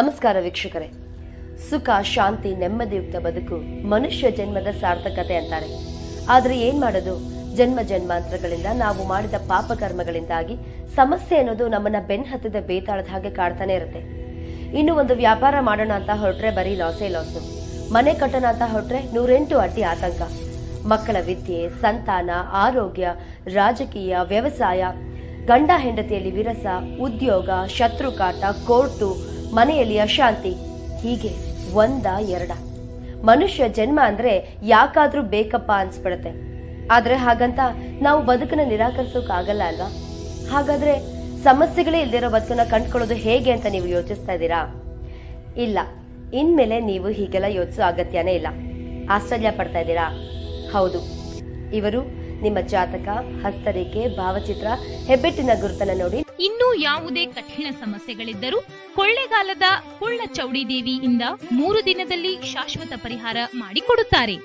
ನಮಸ್ಕಾರ ವೀಕ್ಷಕರೇ. ಸುಖ, ಶಾಂತಿ ನೆಮ್ಮದಿಯುಕ್ತ ಬದುಕು ಮನುಷ್ಯ ಜನ್ಮದ ಸಾರ್ಥಕತೆ ಅಂತಾರೆ. ಆದ್ರೆ ಏನ್ ಮಾಡೋದು? ಜನ್ಮ ಜನ್ಮಾಂತರಗಳಿಂದ ನಾವು ಮಾಡಿದ ಪಾಪ ಕರ್ಮಗಳಿಂದಾಗಿ ಸಮಸ್ಯೆ ಅನ್ನೋದು ನಮ್ಮನ್ನ ಬೆನ್ ಹತ್ತದ, ಬೇತಾಳದ ಹಾಗೆ ಕಾಡ್ತಾನೆ ಇರುತ್ತೆ. ಇನ್ನು ಒಂದು ವ್ಯಾಪಾರ ಮಾಡೋಣ ಅಂತ ಹೊರಟ್ರೆ ಬರೀ ಲಾಸೇ ಲಾಸು ಮನೆ ಕಟ್ಟೋಣ ಅಂತ ಹೊರಟ್ರೆ ನೂರೆಂಟು ಅಡ್ಡಿ ಆತಂಕ. ಮಕ್ಕಳ ವಿದ್ಯೆ, ಸಂತಾನ, ಆರೋಗ್ಯ, ರಾಜಕೀಯ, ವ್ಯವಸಾಯ, ಗಂಡ ಹೆಂಡತಿಯಲ್ಲಿ ವಿರಸ, ಉದ್ಯೋಗ, ಶತ್ರುಕಾಟ, ಕೋರ್ಟು ಮನೆಯಲ್ಲಿ ಅಶಾಂತಿ ಹೀಗೆ ಒಂದ ಎರಡ. ಮನುಷ್ಯ ಜನ್ಮ ಅಂದ್ರೆ ಯಾಕಾದ್ರೂ ಬೇಕಪ್ಪ ಅನ್ಸ್ಬಿಡತ್ತೆ. ಆದ್ರೆ ಹಾಗಂತ ನಾವು ಬದುಕನ್ನ ನಿರಾಕರಿಸೋಕಾಗಲ್ಲ ಅಲ್ವಾ? ಹಾಗಾದ್ರೆ ಸಮಸ್ಯೆಗಳೇ ಇಲ್ದಿರೋ ಬದುಕನ್ನ ಕಂಡ್ಕೊಳ್ಳೋದು ಹೇಗೆ ಅಂತ ನೀವು ಯೋಚಿಸ್ತಾ ಇದ್ದೀರಾ? ಇಲ್ಲ. ಇನ್ಮೇಲೆ ನೀವು ಹೀಗೆಲ್ಲ ಯೋಚಿಸೋ ಅಗತ್ಯನೇ ಇಲ್ಲ. ಆಶ್ಚರ್ಯ ಪಡ್ತಾ ಇದ್ದೀರಾ? ಹೌದು. ಇವರು ನಿಮ್ಮ ಜಾತಕ, ಹಸ್ತರೇಖೆ, ಭಾವಚಿತ್ರ, ಹೆಬ್ಬೆಟ್ಟಿನ ಗುರುತನ್ನ ನೋಡಿ ಇನ್ನೂ ಯಾವುದೇ ಕಠಿಣ ಸಮಸ್ಯೆಗಳಿದ್ದರೂ ಕೊಳ್ಳೆಗಾಲದ ಕುಳ್ಳ ಚೌಡಿದೇವಿಯಿಂದ ಮೂರು ದಿನದಲ್ಲಿ ಶಾಶ್ವತ ಪರಿಹಾರ ಮಾಡಿಕೊಡುತ್ತಾರೆ.